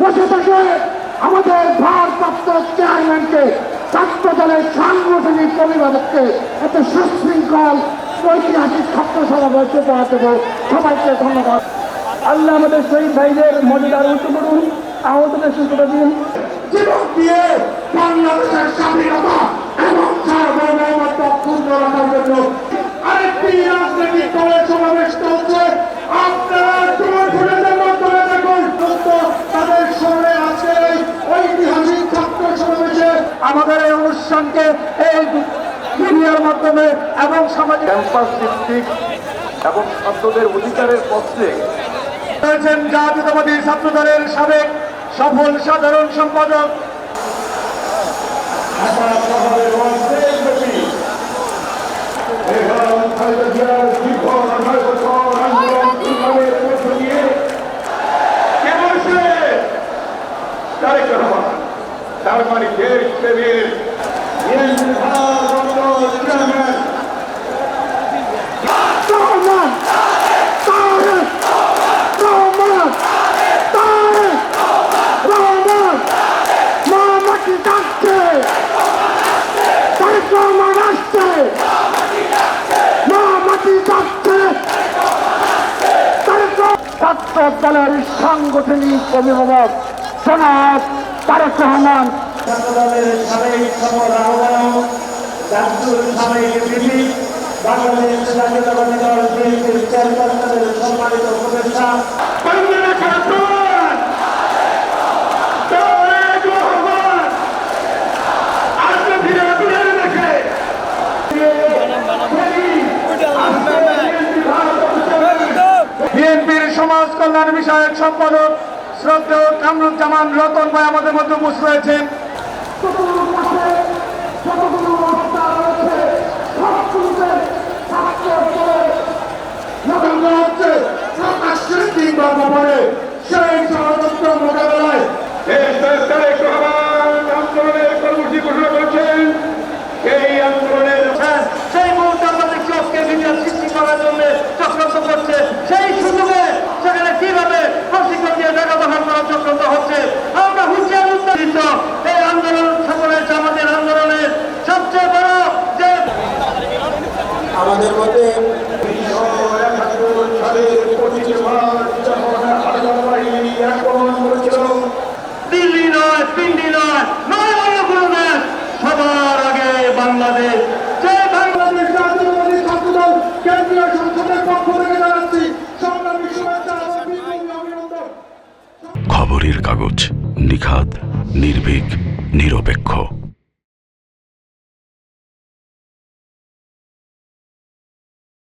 বসে থেকে আমাদের ভারপ্রাপ্ত চেয়ারম্যানকে ছাত্র দলের সাংগঠনিক অভিভাবককে এত সুশৃঙ্খল, ঐতিহাসিক ছাত্র সমাবেশে দেওয়া দেবো। সবাইকে ধন্যবাদ। আল্লাহ আমাদের শহীদ ভাইদের মর্যাদার উঁচু করুন আহতদের সুস্থ দিন। জীবন দিয়ে বাংলাদেশের স্বাধীনতা এবং সার্বভৌমত্ব অক্ষুণ্ণ রাখার জন্য আরেকটি রাজনৈতিক দলের সমাবেশ চলছে আপনারা তোমার ভোটের মাধ্যমে দেখুন সত্য তাদের স্মরণে আছে এই ঐতিহাসিক ছাত্র সমাবেশে আমাদের অনুষ্ঠানকে এই মিডিয়ার মাধ্যমে এবং সামাজিক ক্যাম্পাস ভিত্তিক এবং ছাত্রদের অধিকারের পক্ষে রয়েছেন জাতীয়তাবাদী ছাত্র দলের সাবেক সফল সাধারণ সম্পাদক। তার মানে দেশ প্রেমের ছাত্র দলের সাংগঠনিক অভিভাবক জনাব তারেক রহমান ছাত্রদলের সাবেক সফল আহ্বায়ক ডাক্তার সাবেক বিপি বাংলাদেশ জাতীয়তাবাদী দল বিএনপির চেয়ারপারসনের সম্মানিত উপদেষ্টা বিএনপির সমাজ কল্যাণ বিষয়ক সম্পাদক শ্রদ্ধেয় কামরুজ্জামান রতন ভাই আমাদের মধ্যে উপস্থিত রয়েছেন। হচ্ছে আমাদের মধ্যে দিল্লি নয় পিন্ডি নয় নয় অন্য কোনো দেশ সবার আগে বাংলাদেশ। যে বাংলাদেশ বাংলাদেশ জাতীয়তাবাদী ছাত্রদল কেন্দ্রীয় সংসদের পক্ষ থেকে জানাচ্ছি সংগ্রামী শুভেচ্ছা এবং বিপ্লবী অভিনন্দন। খবরের কাগজ নিখাদ নির্ভীক নিরপেক্ষ।